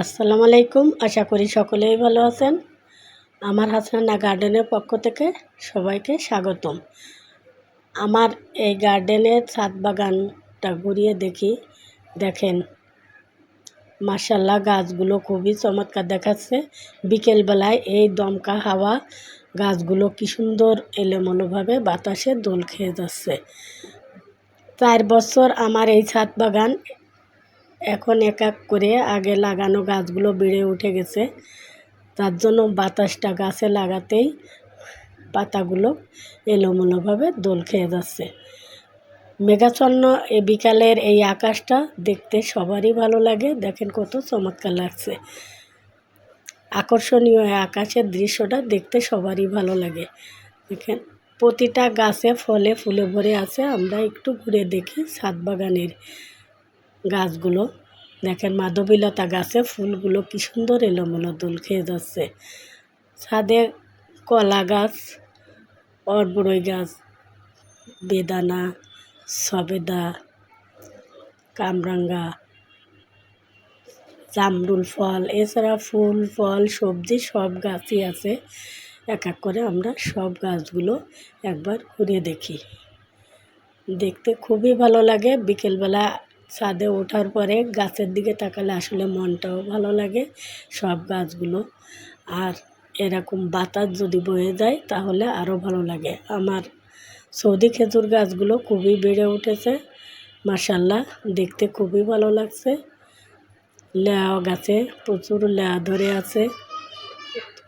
আসসালামু আলাইকুম। আশা করি সকলেই ভালো আছেন। আমার হাসনানা গার্ডেনের পক্ষ থেকে সবাইকে স্বাগতম। আমার এই গার্ডেনের ছাদ বাগানটা ঘুরিয়ে দেখি। দেখেন মার্শাল্লাহ গাছগুলো খুবই চমৎকার দেখাচ্ছে। বিকেলবেলায় এই দমকা হাওয়া গাছগুলো কি সুন্দর এলোমেলোভাবে বাতাসে দোল খেয়ে যাচ্ছে। চার বছর আমার এই ছাদ বাগান এখন এক এক করে আগে লাগানো গাছগুলো বেড়ে উঠে গেছে। তার জন্য বাতাসটা গাছে লাগাতেই পাতাগুলো এলোমেলোভাবে দোল খেয়ে যাচ্ছে। মেঘাচ্ছন্ন এই বিকালের এই আকাশটা দেখতে সবারই ভালো লাগে। দেখেন কত চমৎকার লাগছে। আকর্ষণীয় আকাশের দৃশ্যটা দেখতে সবারই ভালো লাগে। দেখেন, প্রতিটা গাছে ফলে ফুলে ভরে আছে। আমরা একটু ঘুরে দেখি ছাদ বাগানের গাছগুলো। দেখেন মাধবীলতা গাছে ফুলগুলো কি সুন্দর এলোমেলো দোল খেয়ে যাচ্ছে। ছাদে কলা গাছ অরবড়ই গাছ, বেদানা, সবেদা, কামরাঙ্গা, জামরুল ফল, এছাড়া ফুল, ফল, সবজি সব গাছই আছে। এক এক করে আমরা সব গাছগুলো একবার ঘুরে দেখি। দেখতে খুবই ভালো লাগে। বিকেলবেলা ছাদে ওঠার পরে গাছের দিকে তাকালে আসলে মনটাও ভালো লাগে সব গাছগুলো। আর এরকম বাতাস যদি বয়ে যায় তাহলে আরও ভালো লাগে। আমার সৌদি খেজুর গাছগুলো খুবই বেড়ে উঠেছে। মাসাল্লাহ দেখতে খুবই ভালো লাগছে। লেয়া গাছে প্রচুর লেয়া ধরে আছে।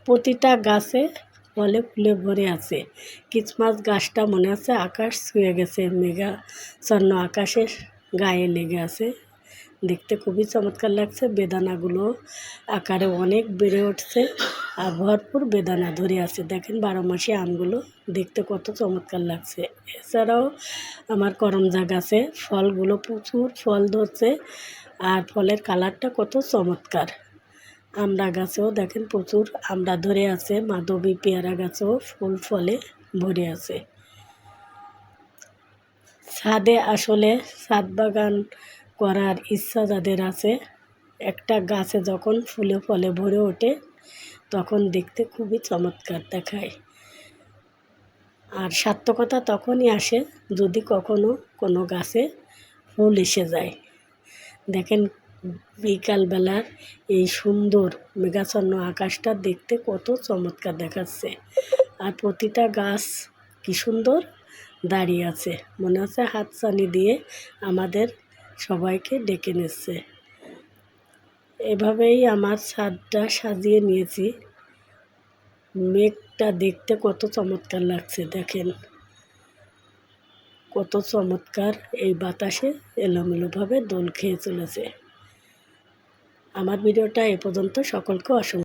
প্রতিটা গাছে ফলে ফুলে ভরে আছে। কিচমাস গাছটা মনে আছে আকাশ ছুঁয়ে গেছে, মেঘা চন্ন আকাশের। গায়ে লেগে আছে। দেখতে খুবই চমৎকার লাগছে। বেদানাগুলো আকারে অনেক বেড়ে উঠছে আর ভরপুর বেদানা ধরে আছে। দেখেন বারো মাসে আমগুলো। দেখতে কত চমৎকার লাগছে। এছাড়াও আমার করমজা গাছে ফলগুলো প্রচুর ফল ধরছে আর ফলের কালারটা কত চমৎকার। আমড়া গাছেও দেখেন প্রচুর। আমড়া ধরে আছে। মাধবী পেয়ারা গাছেও ফুল ফলে ভরে আছে। ছাদে আসলে ছাদ বাগান করার ইচ্ছা যাদের আছে, একটা গাছে যখন ফুলে ফলে ভরে ওঠে, তখন দেখতে খুবই চমৎকার দেখায়। আর সার্থকতা তখনই আসে যদি কখনো কোনো গাছে ফুল এসে যায়। দেখেন বিকালবেলার এই সুন্দর মেঘাচ্ছন্ন আকাশটা দেখতে কত চমৎকার দেখাচ্ছে। আর প্রতিটা গাছ কি সুন্দর? দাঁড়িয়ে আছে। মনে হচ্ছে হাতছানি দিয়ে আমাদের সবাইকে ডেকে নিচ্ছে। এভাবেই আমার ছাদটা সাজিয়ে নিয়েছি। মেঘটা দেখতে কত চমৎকার লাগছে, দেখেন। কত চমৎকার এই বাতাসে এলোমেলোভাবে দোল খেয়ে চলেছে। আমার ভিডিওটা এ পর্যন্ত। সকলকে অসংখ্য